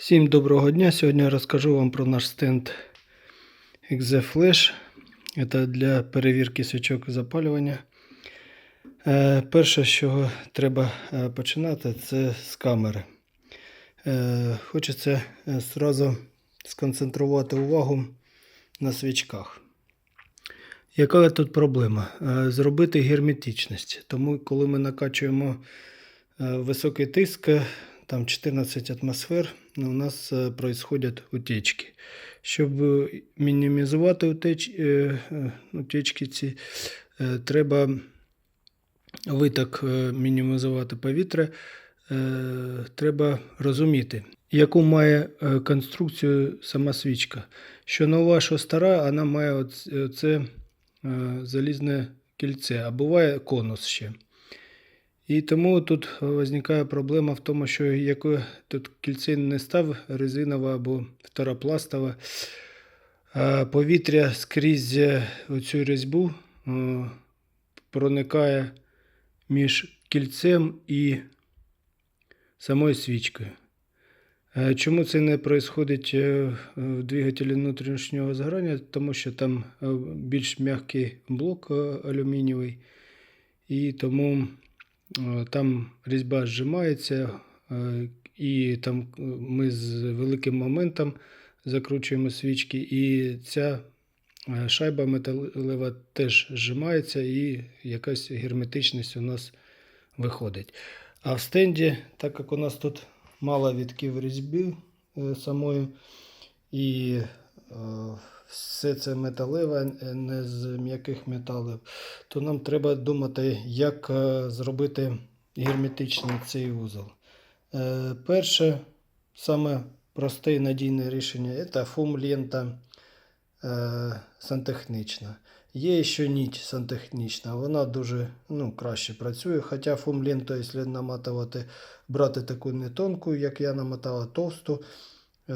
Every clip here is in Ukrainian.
Всім доброго дня! Сьогодні я розкажу вам про наш стенд ExeFlash. Це для перевірки свічок запалювання. Е, Перше, з чого треба е, починати, це з камери. Е, Хочеться зразу сконцентрувати увагу на свічках. Яка тут проблема? Зробити герметичність. Тому, коли ми накачуємо високий тиск, там 14 атмосфер, у нас е, происходят утечки. Щоб е, мінімізувати утеч, е, утечки ці, треба виток мінімізувати повітря. Треба розуміти, яку має конструкцію сама свічка. Що нова, що стара, вона має оц- це е, залізне кільце, а буває конус ще. І тому тут виникає проблема в тому, що яке тут кільце не став резинове або второпластове, повітря скрізь оцю різьбу е, проникає між кільцем і самою свічкою. Е, Чому це не відбувається в двигателі внутрішнього згорання? Тому що там е, більш м'який блок е, алюмінієвий, і тому е, там різьба зжимається, е, і там е, ми з великим моментом закручуємо свічки, і ця е, шайба металева теж зжимається, і якась герметичність у нас виходить. А в стенді, так як у нас тут мало відків різьби е, самої, і е, все це металеве, е, не з м'яких металів, то нам треба думати, як е, зробити герметичний цей вузол. Е, Перше, саме просте і надійне рішення це фум-лента сантехнічна. Є ще нить сантехнічна, вона дуже ну, краще працює. Хоча фум-ленту, якщо наматувати, брати таку не тонку, як я намотав, а товсту,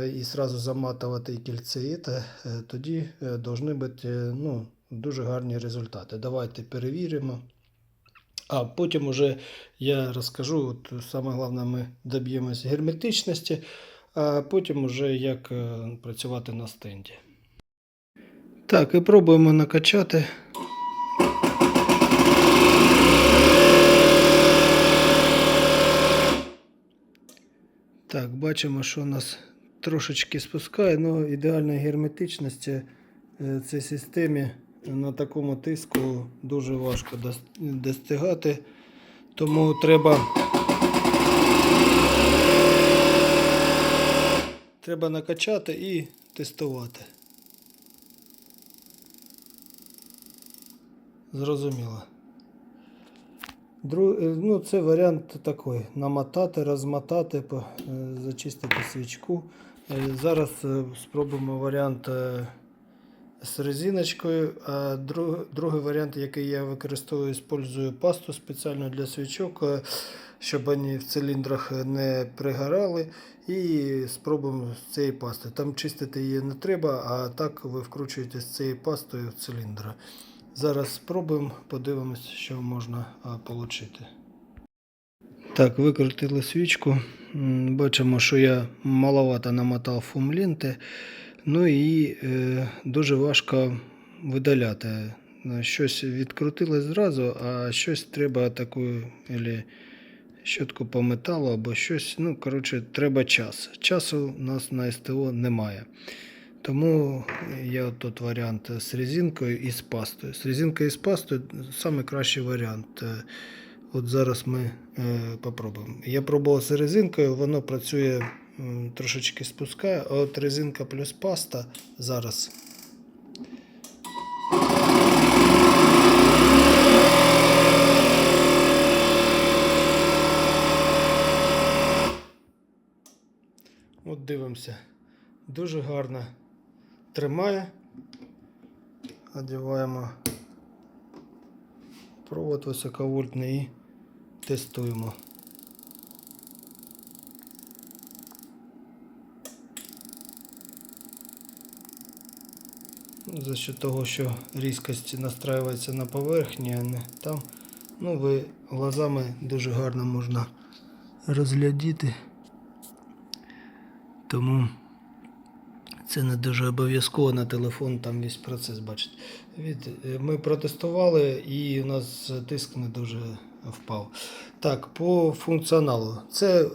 і сразу заматувати і кільце, і те, е, тоді е, должны бути е, ну, дуже гарні результати. Давайте перевіримо. А потім уже я розкажу, от саме головне, ми доб'ємося герметичності, а потім уже як е, працювати на стенді. Так, і пробуємо накачати. Так, бачимо, що у нас трошечки спускає, але ідеальної герметичності е, цій системі на такому тиску дуже важко достигати. Тому треба. Треба накачати і тестувати. Зрозуміло. Дру... е, Ну, це варіант такий: намотати, розмотати, е, зачистити свічку. Е, Зараз е, спробуємо варіант е, з резиночкою. А друг... другий варіант, який я використовую, использую пасту спеціально для свічок, щоб вони в циліндрах не пригорали. І спробуємо з цієї пасти. Там чистити її не треба, а так ви вкручуєте з цією пастою в циліндр. Зараз спробуємо, подивимось, що можна отримати. Так, викрутили свічку. Бачимо, що я маловато намотав фумленти. Ну і е, дуже важко видаляти. Щось відкрутилось зразу, а щось треба таку щотку по металу або щось. Ну, коротше, треба час. Часу у нас на СТО немає. Тому от тут варіант з резинкою і з пастою. З резинкою і з пастою найкращий варіант. От зараз ми е, попробуємо. Я пробував з резинкою, воно працює трошечки спускає, от резинка плюс паста зараз. От дивимося. Дуже гарно тримає. Одіваємо провод високовольтний тестуємо. За що того, що різкость настраюється на поверхні, а не там. Ну, ви глазами дуже гарно можна розглядіти. Тому це не дуже обов'язково на телефон, там весь процес бачить. Е, ми протестували і у нас тиск не дуже впав. Так, по функціоналу. Це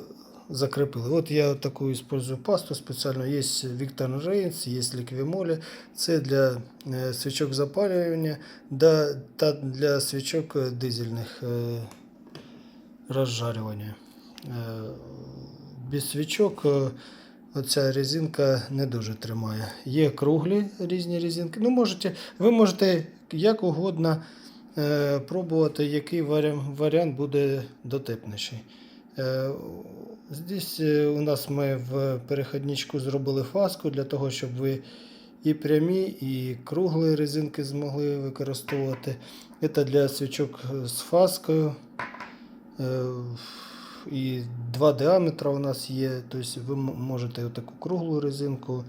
закріпили. От я таку використовую пасту спеціально. Є Victor Reigns, є Liquimoli. Це для е, свічок запалювання та для свічок дизельних е, розжарювання. Е, без свічок оця резинка не дуже тримає. Є круглі різні резинки. Ну, можете, ви можете як угодно пробувати, який варіант, буде дотепніший. Е, Здесь е, у нас ми в переходничку зробили фаску для того, щоб ви і прямі, і круглі резинки змогли використовувати. Це для свічок з фаскою. Е, І два діаметри у нас є. Тобто ви можете таку круглу резинку,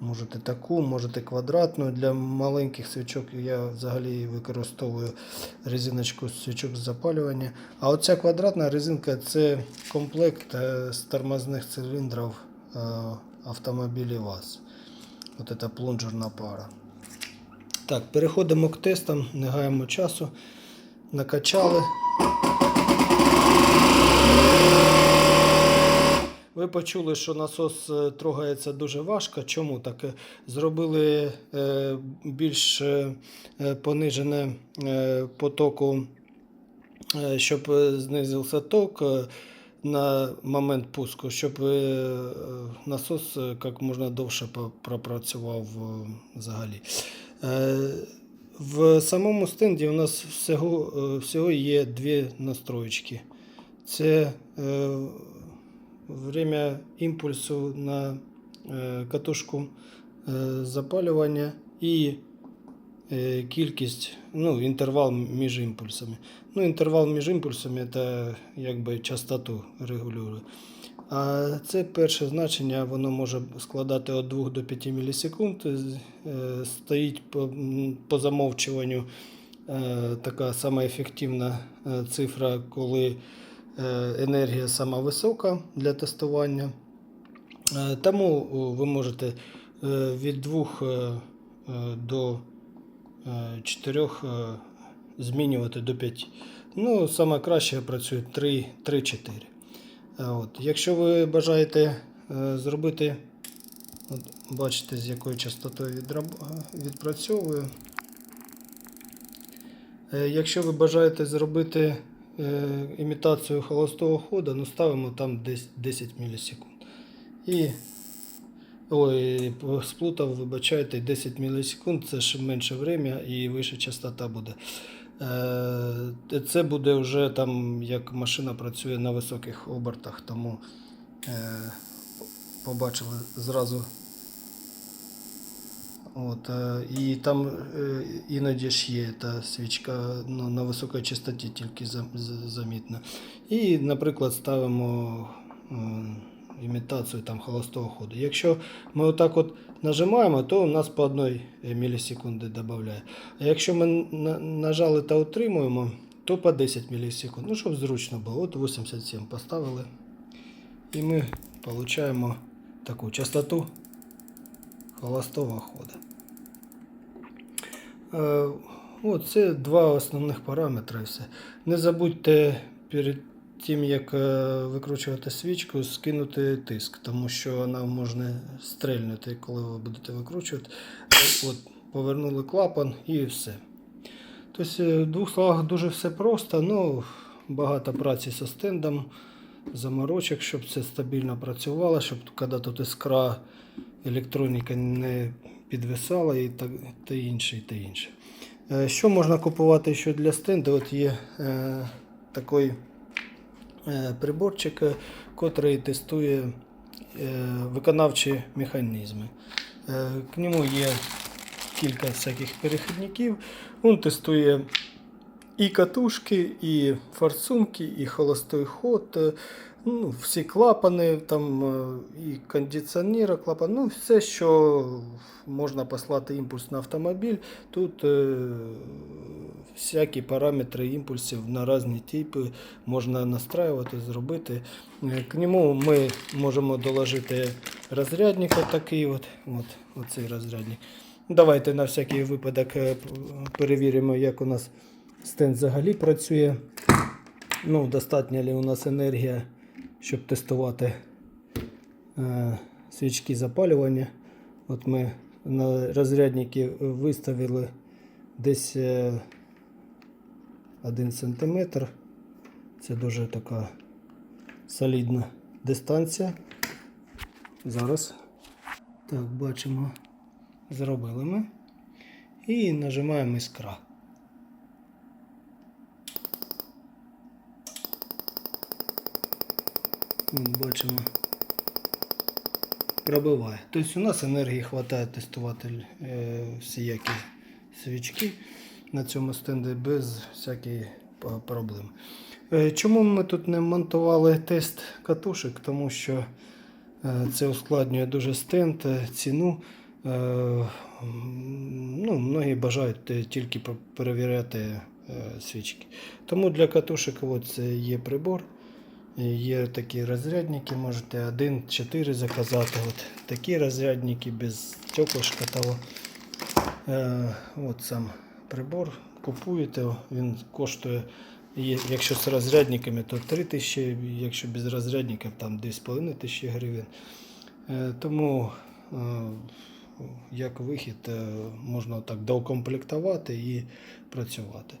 можете таку, можете квадратну. Для маленьких свічок я взагалі використовую резиночку з свічок з запалювання. А оця квадратна резинка це комплект е, з тормозних циліндрів е, автомобілів ВАЗ. От це плунжерна пара. Так, переходимо к тестам, не гаємо часу. Накачали. Ви почули, що насос е, трогається дуже важко. Чому так? Е, Зробили е, більш понижене потоку, щоб знизився ток на момент пуску, щоб насос як можна довше пропрацював взагалі. В самому стенді у нас всього, всього є дві настроєчки. Це время імпульсу на е, катушку е, запалювання і е, кількість, ну, інтервал між імпульсами. Ну, інтервал між імпульсами це якби частоту регулює. А це перше значення, воно може складати від 2 до 5 мілісекунд. Е, Стоїть по, по замовчуванню е, така сама ефективна е, цифра, коли енергія сама висока для тестування. Е, Тому ви можете е, від 2 е, е, до 4 змінювати до 5. Ну, саме краще працює 3 3-4. Е, От. Якщо ви бажаєте е, зробити, от, бачите, з якою частотою відпрацьовую. Е, Якщо ви бажаєте зробити е, імітацію холостого ходу, ну ставимо там десь 10 мілісекунд. І ой, сплутав, вибачайте, 10 мілісекунд це ж менше время і вища частота буде. Е, Це буде вже там, як машина працює на високих обертах, тому е, побачили зразу. От, е, і там е, іноді ж є та свічка ну, на високій частоті тільки замітна. І, наприклад, ставимо е, імітацію там, холостого ходу. Якщо ми отак от нажимаємо, то у нас по одній мілісекунди додає. А якщо ми нажали та утримуємо, то по 10 мілісекунд. Ну, щоб зручно було. От 87 поставили. І ми отримуємо таку частоту холостого ходу. Е, От це два основних параметри. Все. Не забудьте перед тим, як е, викручувати свічку, скинути тиск, тому що вона може стрельнути, коли ви будете викручувати. От, повернули клапан і все. Тобто, е, в двох словах дуже все просто, ну, багато праці зі стендом, заморочок, щоб це стабільно працювало, щоб коли тут іскра електроніка не підвисала і так, та інше, і та інше. Е, Що можна купувати ще для стенду? От є е, такий е, приборчик, е, котрий тестує е, виконавчі механізми. Е, к ньому є кілька всяких перехідників. Він тестує і катушки, і форсунки, і холостой ход, е, ну, всі клапани, там, е, і кондиціонера, клапан, ну, все, що можна послати імпульс на автомобіль. Тут е, всякі параметри імпульсів на різні типи можна настраювати, зробити. Е, К ньому ми можемо доложити розрядник отакий от, от, оцей розрядник. Давайте на всякий випадок е, перевіримо, як у нас стенд взагалі працює. Ну, достатня ли у нас енергія, щоб тестувати е, свічки запалювання. От ми на розрядники виставили десь е, 1 см. Це дуже така солідна дистанція. Зараз так бачимо, зробили ми. І нажимаємо іскра. Бачимо. Пробиває. Тобто у нас енергії вистачає тестувати е, всіякі свічки на цьому стенді без всяких проблем. Е, Чому ми тут не монтували тест катушек? Тому що е, це ускладнює дуже стенд, ціну. Ну, многі бажають тільки перевіряти свічки. Тому для катушек от є прибор. Є такі розрядники, можете 1-4 заказати. От такі розрядники без стеклышка того. Е, от сам прибор. Купуєте, він коштує, якщо з розрядниками, то 3 тисячі, якщо без розрядників, там 2,5 тисячі гривень. Е, тому е, як вихід е, можна так доукомплектувати і працювати.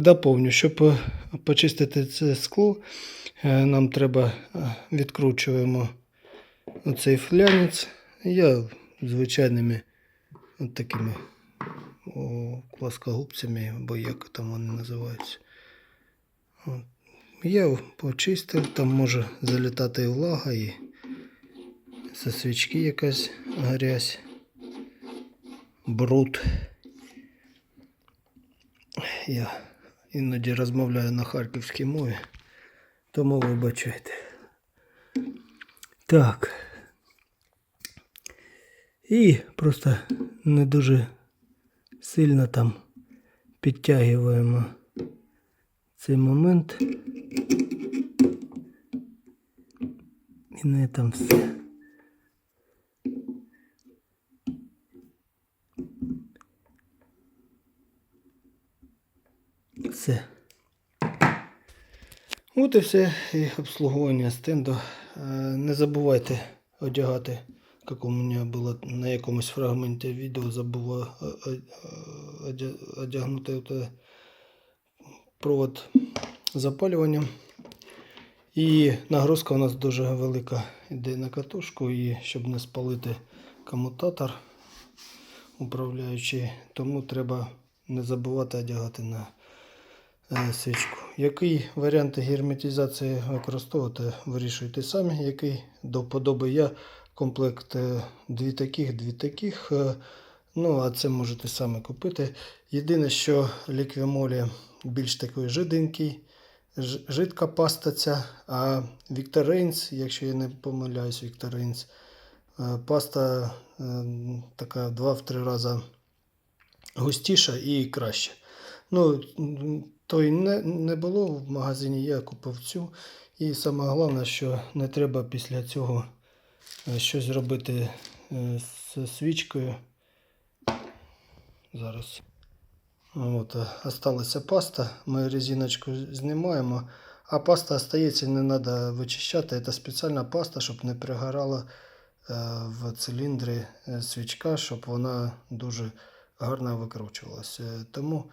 Доповню, щоб е, почистити це скло, е, нам треба е, відкручуємо оцей флянець. Я звичайними от такими о, плоскогубцями, або як там вони називаються. Я почистив, там може залітати і влага, і зі свічки якась грязь, бруд. Я іноді розмовляю на харківській мові, тому вибачайте. Так. І просто не дуже сильно там підтягуємо цей момент. І не там все. Все. От і все і обслуговування стенду. Е, Не забувайте одягати, як у мене було на якомусь фрагменті відео забув е, е, одя- одягнути провод запалювання. І нагрузка у нас дуже велика йде на катушку, і щоб не спалити комутатор управляючий, тому треба не забувати одягати на е, свічку. Який варіант герметизації використовувати, вирішуйте самі, який до вподоби. Я комплект е, дві таких, дві таких. е, Ну, а це можете самі купити. Єдине, що ліквімолі більш такий жиденький, жидка паста ця, а Віктор якщо я не помиляюсь, Віктор е, паста така в 2-3 рази густіша і краще. Ну, м, той не, не було в магазині, я купив цю. І саме головне, що не треба після цього е, щось робити е, з свічкою. Зараз. От, е, осталася паста. Ми резиночку знімаємо. А паста остається, не треба вичищати. Це спеціальна паста, щоб не пригорала в циліндрі е, свічка, щоб вона дуже гарно викручувалася. Тому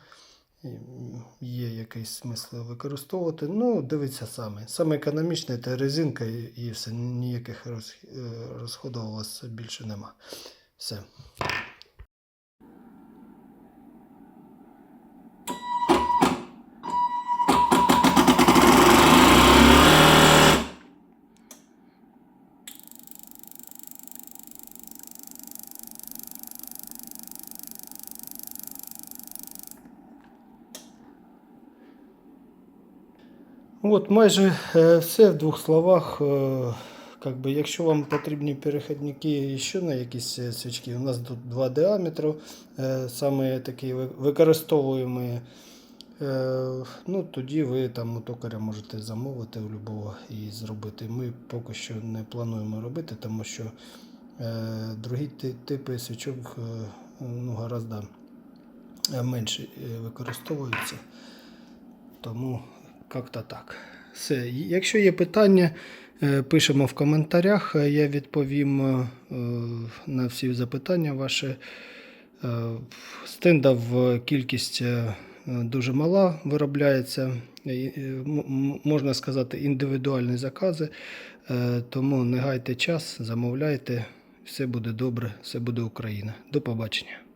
є якийсь смисл використовувати. Ну, дивіться саме. Саме економічне це резинка і, все. Ніяких е, розходів у вас більше нема. Все. От майже е, все в двох словах. Е, как би, якщо вам потрібні перехідники ще на якісь е, свічки, у нас тут два діаметри. Е, саме такі використовуємо Е, ну, тоді ви там у токаря можете замовити у любого і зробити. Ми поки що не плануємо робити, тому що другі типи свічок ну, гораздо менше використовуються. Тому як-то так. Все. Якщо є питання, е, пишемо в коментарях. е, Я відповім е, на всі запитання ваші. Стендів кількість дуже мала виробляється. Можна сказати, індивідуальні закази. Тому не гайте час, замовляйте. Все буде добре, все буде Україна. До побачення.